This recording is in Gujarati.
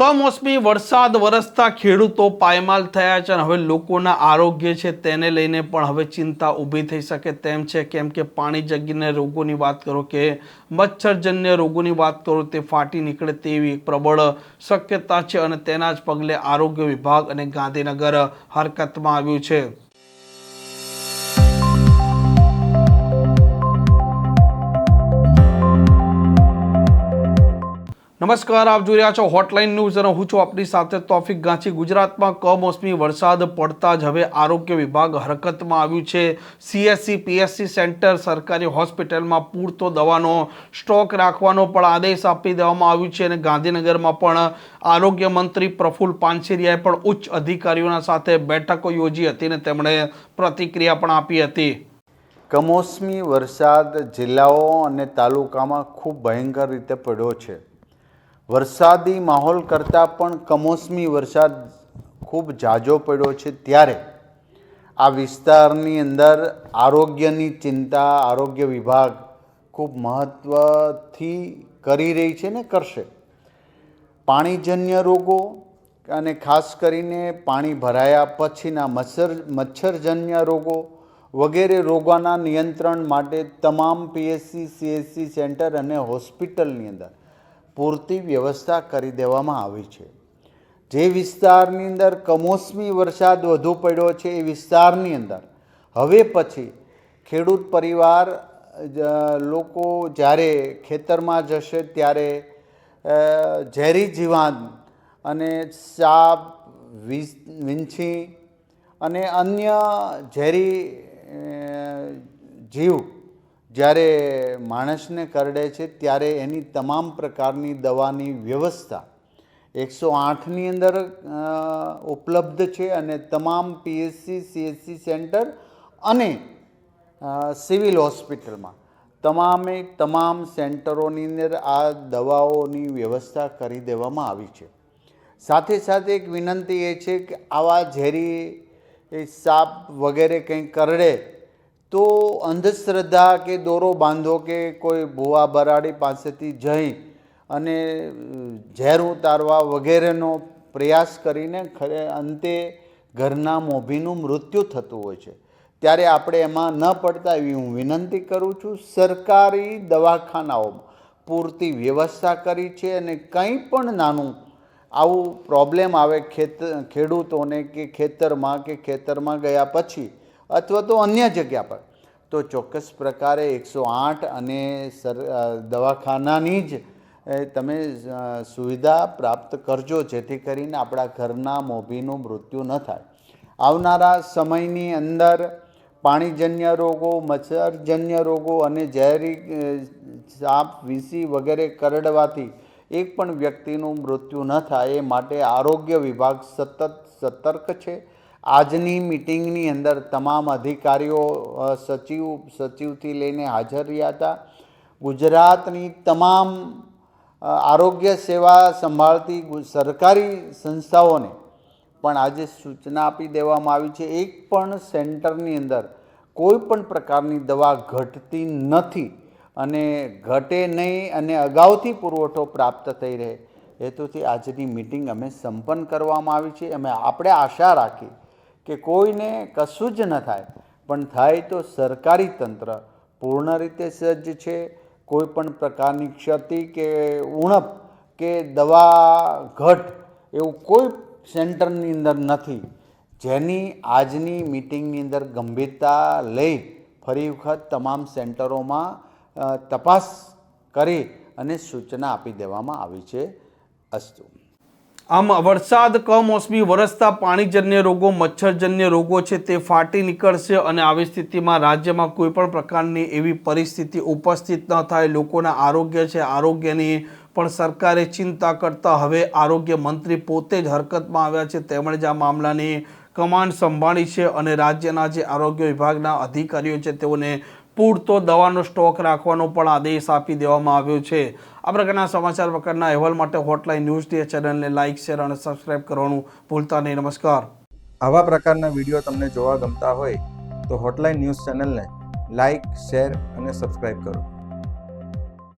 કમોસમી વરસાદ વરસતા ખેડૂતો પાયમાલ થયા છે અને હવે લોકોના આરોગ્ય છે તેને લઈને પણ હવે ચિંતા ઊભી થઈ શકે તેમ છે. કેમ કે પાણી જગીને રોગોની વાત કરો કે મચ્છરજન્ય રોગોની વાત કરો, તે ફાટી નીકળે તેવી પ્રબળ શક્યતા છે અને તેના જ પગલે આરોગ્ય વિભાગ અને ગાંધીનગર હરકતમાં આવ્યું છે. નમસ્કાર, આપ જોઈ રહ્યા છો હોટલાઇન ન્યૂઝ અને હું છું આપની સાથે તોફિક ગાંચી ગુજરાતમાં કમોસમી વરસાદ પડતા જ હવે આરોગ્ય વિભાગ હરકતમાં આવ્યું છે. સીએસસી પીએસસી સેન્ટર સરકારી હોસ્પિટલમાં પૂરતો દવાનો સ્ટોક રાખવાનો પણ આદેશ આપી દેવામાં આવ્યું છે અને ગાંધીનગરમાં પણ આરોગ્ય મંત્રી પ્રફુલ પાનસેરિયાએ પણ ઉચ્ચ અધિકારીઓના સાથે બેઠકો યોજી હતી અને તેમણે પ્રતિક્રિયા પણ આપી હતી. કમોસમી વરસાદ જિલ્લાઓ અને તાલુકામાં ખૂબ ભયંકર રીતે પડ્યો છે. વરસાદી માહોલ કરતાં પણ કમોસમી વરસાદ ખૂબ ઝાઝો પડ્યો છે ત્યારે આ વિસ્તારની અંદર આરોગ્યની ચિંતા આરોગ્ય વિભાગ ખૂબ મહત્ત્વથી કરી રહી છે ને કરશે. પાણીજન્ય રોગો અને ખાસ કરીને પાણી ભરાયા પછીના મચ્છર મચ્છરજન્ય રોગો વગેરે રોગોના નિયંત્રણ માટે તમામ પીએસસી સીએસસી સેન્ટર અને હોસ્પિટલની અંદર પૂરતી વ્યવસ્થા કરી દેવામાં આવી છે. જે વિસ્તારની અંદર કમોસમી વરસાદ વધુ પડ્યો છે એ વિસ્તારની અંદર. હવે પછી ખેડૂત પરિવાર લોકો જ્યારે ખેતરમાં જશે ત્યારે ઝેરી જીવાન અને સાપ વીંછી અને અન્ય ઝેરી જીવ જ્યારે માણસને કરડે છે ત્યારે એની તમામ પ્રકારની દવાની વ્યવસ્થા એકસો આઠની અંદર ઉપલબ્ધ છે અને તમામ પીએસસી સીએસસી સેન્ટર અને સિવિલ હોસ્પિટલમાં. તમામે તમામ સેન્ટરોની અંદર આ દવાઓની વ્યવસ્થા કરી દેવામાં આવી છે. સાથે સાથે એક વિનંતી એ છે કે આવા ઝેરી સાપ વગેરે કંઈ કરડે તો અંધશ્રદ્ધા કે દોરો બાંધો કે કોઈ ભુવા બરાડી પાસેથી જઈ અને ઝેર ઉતારવા વગેરેનો પ્રયાસ કરીને ખરે અંતે ઘરના મોભીનું મૃત્યુ થતું હોય છે. ત્યારે આપણે એમાં ન પડતા એવી હું વિનંતી કરું છું, સરકારી દવાખાનાઓમાં પૂરતી વ્યવસ્થા કરી છે અને કંઈ પણ નાનું આવું પ્રોબ્લેમ આવે ખેત, ખેડૂતોને કે ખેતરમાં કે ખેતરમાં ગયા પછી અથવા તો અન્ય જગ્યા પર. તો ચોક્કસ પ્રકારે એકસો આઠ અને સર દવાખાનાની જ તમે સુવિધા પ્રાપ્ત કરજો, જેથી કરીને આપણા ઘરના મોભીનું મૃત્યુ ન થાય. આવનારા સમયની અંદર પાણીજન્ય રોગો, મચ્છરજન્ય રોગો અને ઝેરી સાપ, વીસી વગેરે કરડવાથી એક પણ વ્યક્તિનું મૃત્યુ ન થાય, એ માટે આરોગ્ય વિભાગ સતત સતર્ક છે. આજની મિટિંગની અંદર તમામ અધિકારીઓ સચિવ, સચિવથી લઈને હાજર રહ્યા હતા. ગુજરાતની તમામ આરોગ્ય સેવા સંભાળતી સરકારી સંસ્થાઓને પણ આજે સૂચના આપી દેવામાં આવી છે. એક પણ સેન્ટરની અંદર કોઈ પણ પ્રકારની દવા ઘટતી નથી અને ઘટે નહીં અને અગાઉથી પુરવઠો પ્રાપ્ત થઈ રહે. હેતુથી આજની મિટિંગ અમે સંપન્ન કરવામાં આવી છે. અમે આપણે આશા રાખી કે કોઈને કશું જ ન થાય. પણ થાય તો સરકારી તંત્ર પૂર્ણ રીતે સજ્જ છે. કોઈ પણ પ્રકારની ક્ષતિ કે ઉણપ કે દવા ઘટ એવું કોઈ સેન્ટરની અંદર નથી. જેની આજની મિટિંગની અંદર ગંભીરતા લઈ ફરી વખત તમામ સેન્ટરોમાં તપાસ કરી અને સૂચના આપી દેવામાં આવી છે અસ્તુ. આમ વરસાદ કમોસમી વરસતા પાણીજન્ય રોગો, મચ્છરજન્ય રોગો છે તે ફાટી નીકળશે અને આવી સ્થિતિમાં રાજ્યમાં કોઈ પણ પ્રકારની એવી પરિસ્થિતિ ઉપસ્થિત ન થાય. લોકોના આરોગ્ય છે, આરોગ્યની પણ સરકારે ચિંતા કરતા હવે આરોગ્ય મંત્રી પોતે જ હરકતમાં આવ્યા છે. તેમણે જ આ મામલાની કમાન્ડ સંભાળી છે અને રાજ્યના જે આરોગ્ય વિભાગના અધિકારીઓ છે તેઓને પૂરતો દવાનો સ્ટોક રાખવાનો પણ આદેશ આપી દેવામાં આવ્યો છે. આ પ્રકારના સમાચાર પ્રકારના અહેવાલ માટે હોટલાઇન ન્યૂઝ ડે ચેનલને લાઇક શેર અને સબસ્ક્રાઇબ કરવાનું ભૂલતા નહીં. નમસ્કાર. આવા પ્રકારના વીડિયો તમને જોવા ગમતા હોય તો હોટલાઇન ન્યૂઝ ચેનલને લાઇક શેર અને સબસ્ક્રાઇબ કરો.